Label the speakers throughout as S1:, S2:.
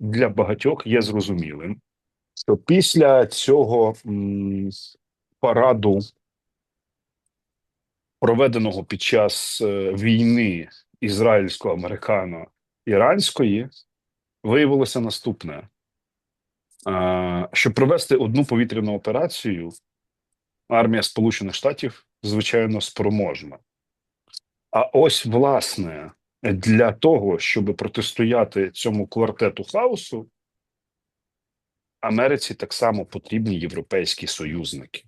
S1: для багатьох є зрозумілим, що після цього параду, проведеного під час е, війни ізраїльсько-американо-іранської, виявилося наступне: щоб провести одну повітряну операцію, армія Сполучених Штатів звичайно спроможна. А ось власне для того, щоб протистояти цьому квартету хаосу, Америці так само потрібні європейські союзники.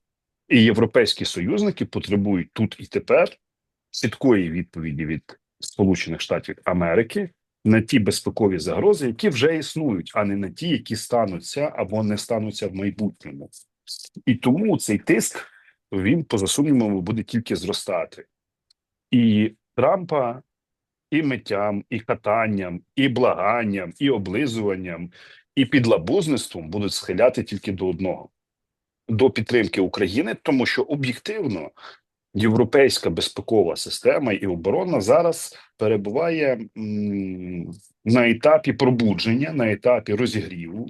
S1: І європейські союзники потребують тут і тепер чіткої відповіді від Сполучених Штатів Америки на ті безпекові загрози, які вже існують, а не на ті, які стануться або не стануться в майбутньому. І тому цей тиск він, поза сумнівом, буде тільки зростати. І Трампа і миттям, і катанням, і благанням, і облизуванням, і підлабузництвом будуть схиляти тільки до одного до підтримки України, тому що об'єктивно європейська безпекова система і оборона зараз перебуває на етапі пробудження, на етапі розігріву.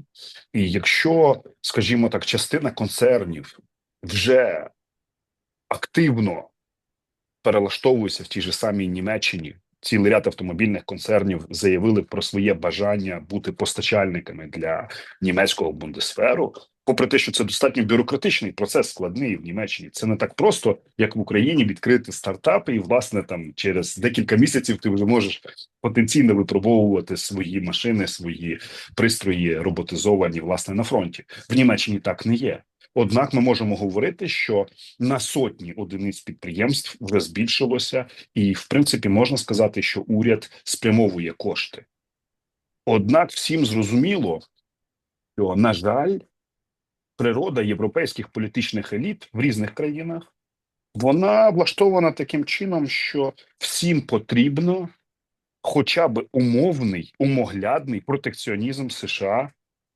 S1: І якщо, скажімо так, частина концернів вже активно перелаштовується в тій же самій Німеччині. Цілий ряд автомобільних концернів заявили про своє бажання бути постачальниками для німецького бундесферу. Попри те, що це достатньо бюрократичний процес, складний в Німеччині. Це не так просто, як в Україні відкрити стартапи, і власне там через декілька місяців ти вже можеш потенційно випробовувати свої машини, свої пристрої роботизовані власне на фронті. В Німеччині так не є. Однак ми можемо говорити, що на сотні одиниць підприємств вже збільшилося, і в принципі можна сказати, що уряд спрямовує кошти. Однак всім зрозуміло, що на жаль, природа європейських політичних еліт в різних країнах вона влаштована таким чином, що всім потрібно хоча б умовний, умоглядний протекціонізм США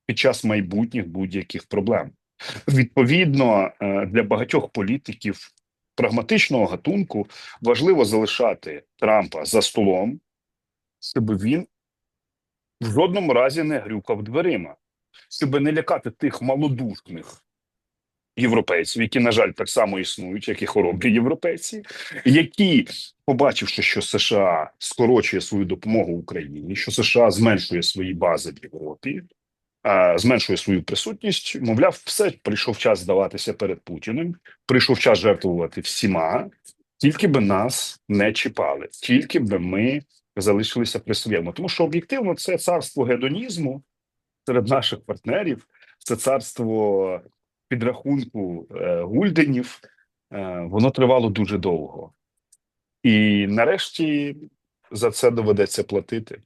S1: під час майбутніх будь-яких проблем. Відповідно, е, для багатьох політиків прагматичного гатунку важливо залишати Трампа за столом, щоб він в жодному разі не грюкав дверима, щоб не лякати тих малодушних європейців, які, на жаль, так само існують, як і хоробрі європейці, які, побачивши, що США скорочує свою допомогу Україні, що США зменшує свої бази в Європі зменшує свою присутність. Мовляв, все прийшов час здаватися перед Путіним. Прийшов час жертвувати всіма, тільки би нас не чіпали, тільки би ми залишилися при своєму. Тому що об'єктивно це царство гедонізму серед наших партнерів, це царство підрахунку е, гульденів. Е, воно тривало дуже довго, і нарешті за це доведеться платити.